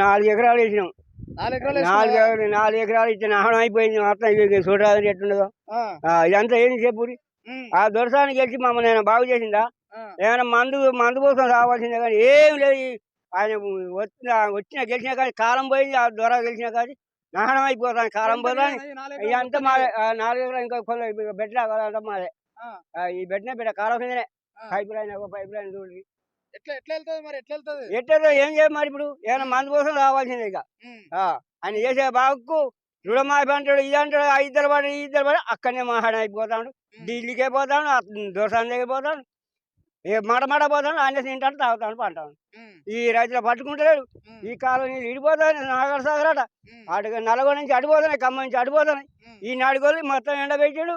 నాలుగు ఎకరాలు వేసినాం. నాలుగు ఎకరాలు నాలుగు? ఎకరాలు ఇచ్చిన ఆహ్వానం అయిపోయింది. మొత్తం చూడరాదు ఆ, ఇదంతా ఏంది చెప్పురి ఆ దొరసాన్ని గెలిచి మమ్మల్ని ఆయన బాగు చేసిందా? ఏమైనా మందు మందు కోసం రావాల్సిందే కానీ ఏం లేదు. ఆయన వచ్చిన వచ్చిన గెలిచిన కానీ కాలం పోయింది. ఆ దొర గెలిచిన కానీ నాశనం అయిపోతాను కాలం పోతాను ఇదంతా మాదే. ఆ, నాలుగు ఎకరాలు ఇంకా బెడ్ల అంతా మాదే. ఈ బెడ్నే బిడ్డ కాలం కిందనే. పైప్ లైన్ పైప్ లైన్ చూడండి ఎట్లా ఎట్లా వెళ్తుంది మరి? ఎట్లా వెళ్తుంది? ఎట్టేదో ఏం చేయాలి మరి ఇప్పుడు? ఏమైనా మందు కోసం రావాల్సిందే ఇక. ఆయన చేసే బాగుకు రుణమాఫీ అంటాడు ఇది అంటాడు ఆ ఇద్దరు పడి ఈ ఇద్దరు పడి అక్కడనే మహాడ అయిపోతాడు. ఢిల్లీకే పోతాడు దోసాన్ దగ్గర పోతాడు ఏ మాట మాట పోతాడు ఆయన తింటాడు తాగుతాడు పంటాడు. ఈ రైతులు పట్టుకుంటలేడు ఈ కాలం ఇడిపోతాయి నాగర సాగర్ అట అటు నల్గొండ నుంచి అడిపోతున్నాయి ఖమ్మం నుంచి అడిపోతున్నాయి ఈ నాడుకోలు మొత్తం ఎండబెట్టాడు.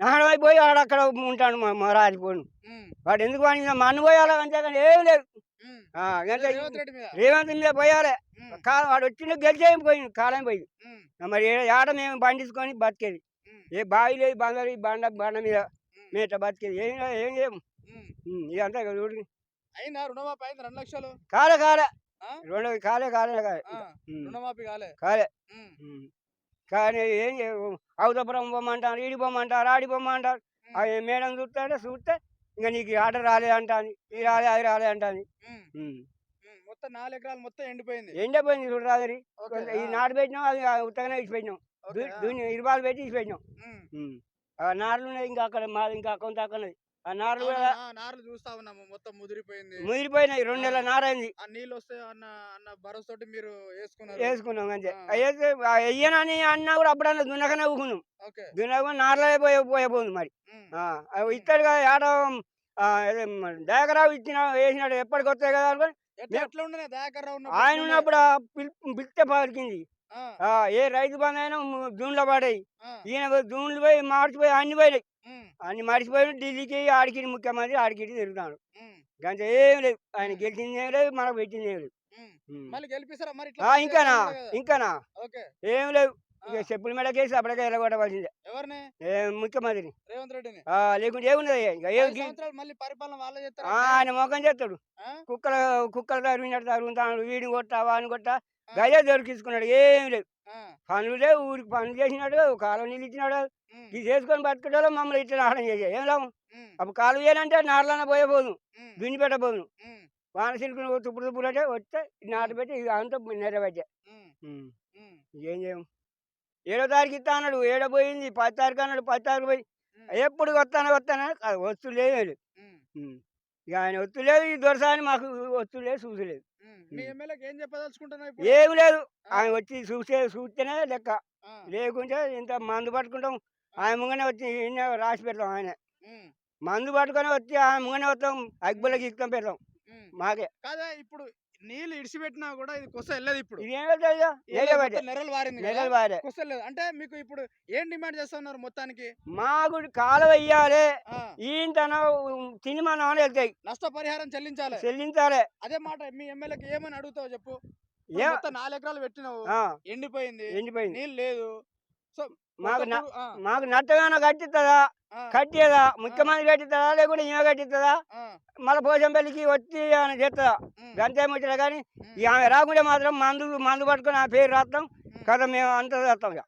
ఉమ్, నాహడం అయిపోయి ఆడక్కడ ఉంటాడు మా- మా రాజపోను ఉమ్, వాడు ఎందుకు వాడిని? మన్ను పోయాలి? అంతేగాని ఏం లేదు. రేవంత్ మీద. పోయాలి. కాలం వాడు వచ్చిన గెలిచే పోయింది కాలం పోయింది. ఉమ్, మరి ఆడ మేము పండించుకొని బతికేది. ఏ బావి లేదు బంగారు బండ బండ మీద మేట బతికేది. ఏం ఏం చేయం ఉమ్. ఉమ్, ఇదంతా చూడు అయిందా? రుణమాఫీ అయింది? రెండు లక్షలు? కాలే కాలే? రెండు కాలే కాలే కాలే. కాలే. కాలే. కానీ ఏం అవతపురం పోమంటారు ఈడి పోమంటారు ఆడి పోమంటారు. ఉమ్, అవి మేడం చూస్తాడే చూస్తే ఇంకా నీకు ఈ ఆర్డర్ రాలే అంటాను ఇది రాలే అది రాలే అంటాను. మొత్తం నాలుగు ఎకరాలు మొత్తం ఎండిపోయింది. ఎండిపోయింది చూడు రాదరి ఓకే, ఈ నాటు పెట్టినాం అది ఉత్తగానే ఇచ్చి పెట్టినాం ఓకే, ఆ, దూని ఇరుబాలు పెట్టి ఇచ్చి పెట్టినాం ఉమ్. ఉమ్. ఆ నార్లు ఉన్నాయి ఇంకా అక్కడ మాది ఇంకా అకౌంట్ అక్కడ ఆ నార్లు కూడా అవునా, ఆ నార్లు చూస్తా ఉన్నాము. మొత్తం ముదిరిపోయింది. ముదిరిపోయినాయి. రెండు నెలల నారైంది ఆ నీళ్ళు వస్తే అన్న అన్న భరోసా తోటి మీరు వేసుకున్నారు. వేసుకున్నాం అంతే. ఆ. అయితే వెయ్యనని అన్నా కూడా అప్పుడన్నా దున్నకనే ఊకున్నాం ఓకే. దున్నక నార్లే పోయే పోయబోదు మరి. ఉమ్, ఆ, అవి ఆడ డేకరావు ఇచ్చిన వేసినాడు. ఎప్పటికి వస్తాయి కదా అనుకొని ఎట్లా దయాకర్ ఆయన? ఉన్నప్పుడు ఆ పిల్- పిలిస్తే పలికింది. ఆ, ఏ రైతు బంధు అయినా దూన్లో పడాయి. ఈయన పోయి దూన్లు పోయి మార్చిపోయి అన్ని పోయినాయి. అన్ని మర్చిపోయి ఢిల్లీకి ఆడికి ముఖ్యమంత్రి ఆడికి తిరుగుతాడు. గంత ఏం లేదు. ఆయన గెలిచింది ఏం లేదు మనకు పెట్టింది ఏం లేదు. ఇంకానా. ఇంకానా? ఏం ఆ, ఇక చెప్పుల మీద కేసు అప్పటికే ఎలగొట్టవలసిందే ఎవరిని? ఏ ముఖ్యమంత్రిని. రేవంత్ రెడ్డిని. ఆ, లేకుంటే ఏమున్నది ఆయన మొఖం చేస్తాడు. కుక్కలు కుక్కలు తరుగుతాడు వీడిని కొట్టా వాడిని కొట్టా గదే దొరికించుకున్నాడు. ఏం లేదు. పనులు లేవు ఊరికి పనులు చేసినాడు కాలువ నీళ్ళు ఇచ్చినాడు ఇది చేసుకొని మమ్మల్ని ఇట్లా నాశనం చేసాయి ఏం లాభం? అప్పుడు కాలువ చేయాలంటే నార్లన్న పోయబోదు. దున్ని పెట్టబోదు. వాన సిల్కులు తుప్పుడు తుప్పుడు అంటే వస్తే నాటు పెట్టి అంతా నెరవేర్చా. ఏం చేయం? ఏడో తారీఖు ఇస్తా అన్నాడు. ఏడో పోయింది. పది తారీఖు అన్నాడు. పది తారీఖు పోయి ఎప్పుడు వస్తాను వస్తాను అది వస్తు లేదు. ఇక ఆయన ఒత్తు లేదు ఈ దొరసాని మాకు ఒత్తు లేదు చూసు లేదు మీ ఎమ్మెల్యేకి ఏం చెప్పదలుచుకుంటున్నావు ఏమి లేదు. ఆయన వచ్చి చూసే చూస్తేనే లెక్క. లేకుంటే ఇంత మందు పట్టుకుంటాం ఆయన ముంగనే వచ్చి రాసి పెడతాం ఆయన. మందు పట్టుకొని వచ్చి ఆయన ముంగనే వస్తాం అగ్గులకి ఇస్తాం పెడతాం. మాకే. కాదా ఇప్పుడు నీళ్ళు ఇడిచిపెట్టినా కూడా ఇది కొస వెళ్ళదు ఇప్పుడు. నెర్రలు వారింది వారే. అంటే మీకు ఇప్పుడు ఏం డిమాండ్ చేస్తున్నారు మొత్తానికి? మాకు కాలువ వెయ్యాలి ఆ, ఈంతన తిని మనం వెళ్తాయి. నష్టపరిహారం చెల్లించాలి. చెల్లించాలి. అదే మాట మీ ఎమ్మెల్యేకి ఏమని అడుగుతావు చెప్పు? నాలుగు ఎకరాలు పెట్టినావు. ఎండిపోయింది. ఎండిపోయింది. నీళ్ళు లేదు. సో మాకు మాకు నట్టగానో కట్టిస్తుందా కట్టేదా? ముఖ్యమంత్రి కట్టిస్తుందా లేకుంటే ఈమె కట్టిస్తుందా మళ్ళీ పోచంపల్లికి వచ్చి ఆయన చేస్తుందా గంతే ముచ్చట కానీ ఆమె రాకుంటే మాత్రం మందు మందు పట్టుకొని ఆ పేరు రాస్తాం కదా మేము అంత చేస్తాం ఇక.